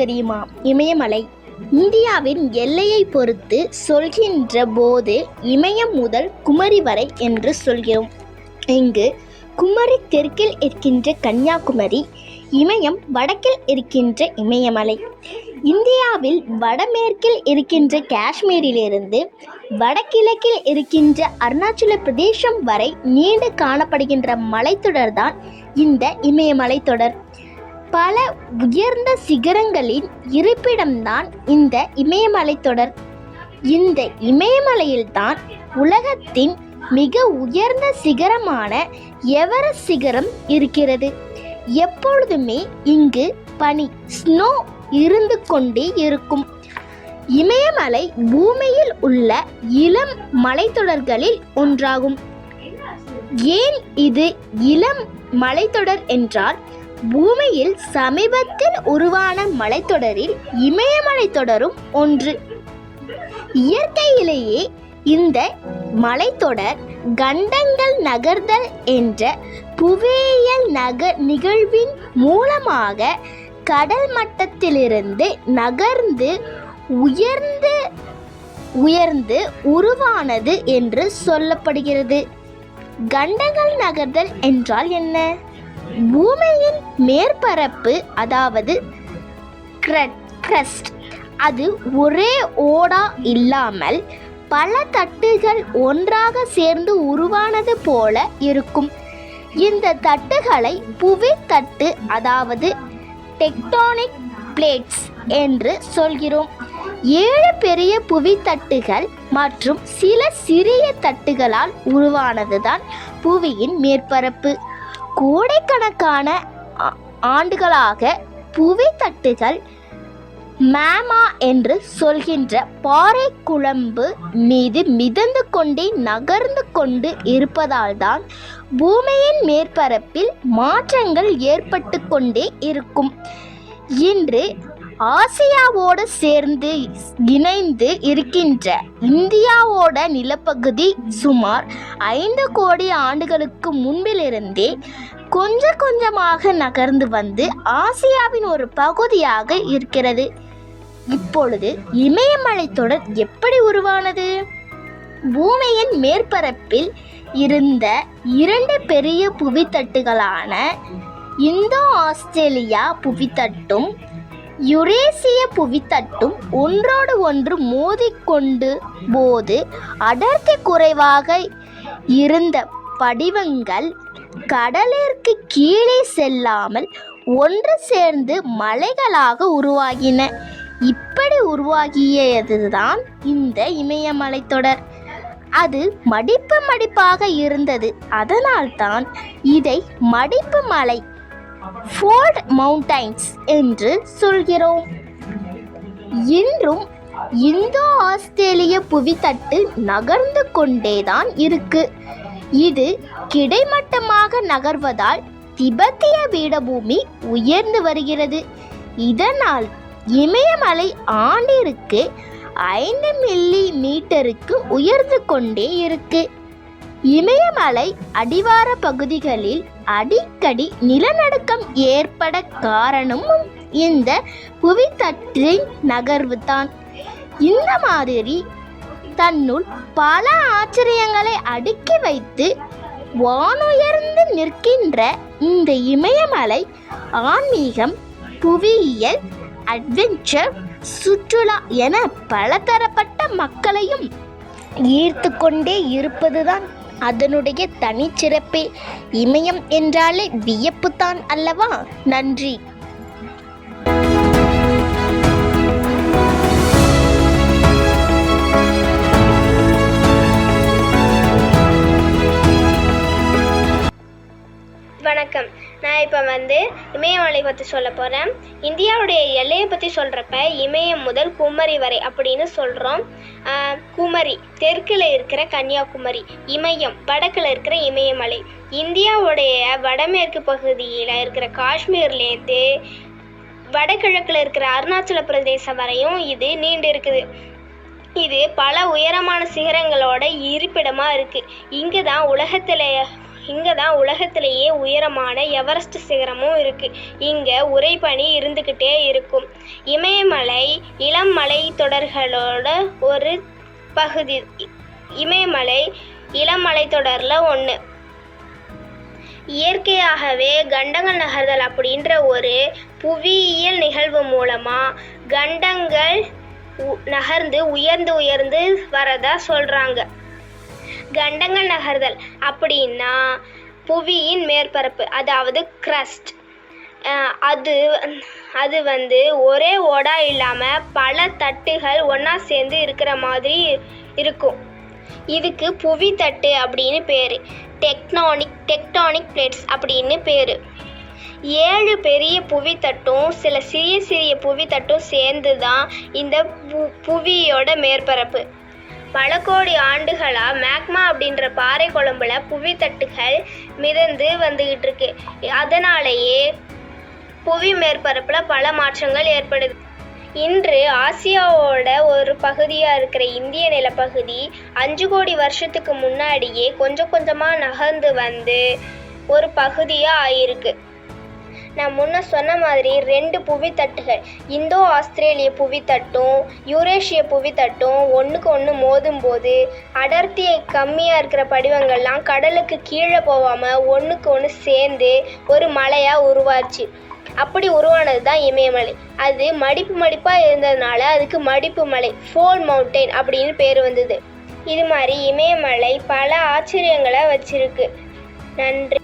தெரியுமா? இமயமலை. இந்தியாவின் எல்லையை பொறுத்து சொல்கின்ற போது இமயம் முதல் குமரி வரை என்று சொல்கிறோம். இங்கு குமரி தெற்கில் இருக்கின்ற கன்னியாகுமரி இமயம் வடக்கில் இருக்கின்ற இமயமலை. இந்தியாவில் வடமேற்கில் இருக்கின்ற காஷ்மீரிலிருந்து வடகிழக்கில் இருக்கின்ற அருணாச்சல பிரதேசம் வரை நீண்டு காணப்படுகின்ற மலைத்தொடர்தான் இந்த இமயமலைத்தொடர் பல உயர்ந்த சிகரங்களின் இருப்பிடம்தான் இந்த இமயமலைத்தொடர் இந்த இமயமலையில்தான் உலகத்தின் மிக உயர்ந்த சிகரமான எவரஸ்ட் சிகரம் இருக்கிறது. எப்பொழுதுமே இங்கு பனி ஸ்னோ இருந்து கொண்டே இருக்கும். இமயமலை பூமியில் உள்ள இளம் மலைத்தொடர்களில் ஒன்றாகும். ஏன் இது இளம் மலைத்தொடர் என்றால் பூமியில் சமீபத்தில் உருவான மலைத்தொடரில் இமயமலைத்தொடரும் ஒன்று. இயற்கையிலேயே இந்த மலைத்தொடர் கண்டங்கள் நகர்தல் என்ற புவியியல் நக நிகழ்வின் மூலமாக கடல் மட்டத்திலிருந்து நகர்ந்து உயர்ந்து உயர்ந்து உருவானது என்று சொல்லப்படுகிறது. கண்டங்கள் நகர்தல் என்றால் என்ன? பூமியின் மேற்பரப்பு அதாவது கிரஸ்ட் அது ஒரே ஓடா இல்லாமல் பல தட்டுகள் ஒன்றாக சேர்ந்து உருவானது போல இருக்கும். இந்த தட்டுகளை புவி தட்டு அதாவது டெக்டானிக் பிளேட்ஸ் என்று சொல்கிறோம். ஏழு பெரிய புவி தட்டுகள் மற்றும் சில சிறிய தட்டுகளால் உருவானதுதான் புவியின் மேற்பரப்பு. கோடைக்கணக்கான ஆண்டுகளாக புவித்தட்டுகள் மேமா என்று சொல்கின்ற பாறை குழம்பு மீது மிதந்து கொண்டே நகர்ந்து கொண்டு இருப்பதால்தான் பூமியின் மேற்பரப்பில் மாற்றங்கள் ஏற்பட்டு கொண்டே இருக்கும். இன்று ஆசியாவோடு சேர்ந்து இணைந்து இருக்கின்ற இந்தியாவோட நிலப்பகுதி சுமார் ஐந்து கோடி ஆண்டுகளுக்கு முன்பிலிருந்தே கொஞ்சம் கொஞ்சமாக நகர்ந்து வந்து ஆசியாவின் ஒரு பகுதியாக இருக்கிறது. இப்பொழுது இமயமலை தொடர் எப்படி உருவானது? பூமியின் மேற்பரப்பில் இருந்த இரண்டு பெரிய புவித்தட்டுகளான இந்தோ ஆஸ்திரேலியா புவித்தட்டும் யுரேசிய புவித்தட்டும் ஒன்றோடு ஒன்று மோதிக்கொண்டு போது அடர்த்தி குறைவாக இருந்த படிவங்கள் கடலிற்கு கீழே செல்லாமல் ஒன்று சேர்ந்து மலைகளாக உருவாகின. இப்படி உருவாகியதுதான் இந்த இமயமலைத்தொடர் அது மடிப்பு மடிப்பாக இருந்தது. அதனால்தான் இதை மடிப்பு மலை ஃபோர்ட் மவுண்டைன்ஸ் என்று சொல்கிறோம். இன்றும் இந்தோ ஆஸ்திரேலிய புவித்தட்டு நகர்ந்து கொண்டேதான் இருக்கு. இது கிடைமட்டமாக நகர்வதால் திபெத்திய பீடபூமி உயர்ந்து வருகிறது. இதனால் இமயமலை ஆண்டிற்கு ஐந்து மில்லி மீட்டருக்கு உயர்ந்து கொண்டே இருக்கு. இமயமலை அடிவார பகுதிகளில் அடிக்கடி நிலநடுக்கம் ஏற்பட காரணமும் இந்த புவித்தட்டின் நகர்வுதான். இந்த மாதிரி தன்னுள் பல ஆச்சரியங்களை அடுக்கி வைத்து வானுயர்ந்து நிற்கின்ற இந்த இமயமலை ஆன்மீகம் புவியியல் அட்வென்ச்சர் சுற்றுலா என பலதரப்பட்ட மக்களையும் ஈர்த்து கொண்டே இருப்பதுதான். அதனுடைய தனிச்சிறப்பே இமயம் என்றாலே வியப்புத்தான் அல்லவா? நன்றி. வணக்கம். நான் இப்போ வந்து இமயமலை பற்றி சொல்ல போகிறேன் இந்தியாவுடைய எல்லையை பற்றி சொல்கிறப்ப இமயம் முதல் குமரி வரை அப்படின்னு சொல்கிறோம் குமரி தெற்கில் இருக்கிற கன்னியாகுமரி இமயம் வடக்கில் இருக்கிற இமயமலை. இந்தியாவுடைய வடமேற்கு பகுதியில் இருக்கிற காஷ்மீர்லேருந்து வடகிழக்கில் இருக்கிற அருணாச்சல பிரதேசம் வரையும் இது நீண்டு இருக்குது இது பல உயரமான சிகரங்களோட இருப்பிடமாக இருக்குது இங்கே தான் உலகத்தில் இங்கே தான் உலகத்திலேயே உயரமான எவரெஸ்ட் சிகரமும் இருக்குது இங்கே உறைபனி இருந்துக்கிட்டே இருக்கும். இமயமலை இளம் மலை தொடர்களோட ஒரு பகுதி இமயமலை இளம் மலைத்தொடரில் ஒன்று இயற்கையாகவே கண்டங்கள் நகர்தல் அப்படின்ற ஒரு புவியியல் நிகழ்வு மூலமாக கண்டங்கள் உ- நகர்ந்து உயர்ந்து உயர்ந்து வரதா சொல்கிறாங்க கண்டங்கள் நகர்தல். அப்படின்னா புவியின் மேற்பரப்பு அதாவது க்ரஸ்ட் அது அது வந்து ஒரே ஓடா இல்லாமல் பல தட்டுகள் ஒன்றா சேர்ந்து இருக்கிற மாதிரி இருக்கும். இதுக்கு புவித்தட்டு அப்படின்னு பேர். டெக்னானிக் டெக்டானிக் பிளேட்ஸ் அப்படின்னு பேர். ஏழு பெரிய புவித்தட்டும் சில சிறிய சிறிய புவித்தட்டும் சேர்ந்து தான் இந்த பு புவியோட மேற்பரப்பு. பல கோடி ஆண்டுகளாக மேக்மா அப்படின்ற பாறை குழம்புல புவித்தட்டுகள் மிதந்து வந்துக்கிட்டு இருக்கு அதனாலேயே புவி மேற்பரப்பில் பல மாற்றங்கள் ஏற்படுது. இன்று ஆசியாவோட ஒரு பகுதியாக இருக்கிற இந்திய நிலப்பகுதி அஞ்சு கோடி வருஷத்துக்கு முன்னாடியே கொஞ்சம் கொஞ்சமாக நகர்ந்து வந்து ஒரு பகுதியாக ஆயிருக்கு. நான் முன்ன சொன்ன மாதிரி ரெண்டு புவித்தட்டுகள். இந்தோ ஆஸ்திரேலிய புவித்தட்டும் யூரேஷிய புவித்தட்டும் ஒன்றுக்கு ஒன்று மோதும்போது அடர்த்தி கம்மியாக இருக்கிற படிவங்கள்லாம் கடலுக்கு கீழே போகாமல் ஒன்றுக்கு ஒன்று சேர்ந்து ஒரு மலையாக உருவாச்சு. அப்படி உருவானது தான் இமயமலை. அது மடிப்பு மடிப்பாக இருந்ததுனால அதுக்கு மடிப்பு மலை ஃபோல் மவுண்டைன் அப்படின்னு பேர் வந்தது. இது மாதிரி இமயமலை பல ஆச்சரியங்களை வச்சிருக்கு. நன்றி.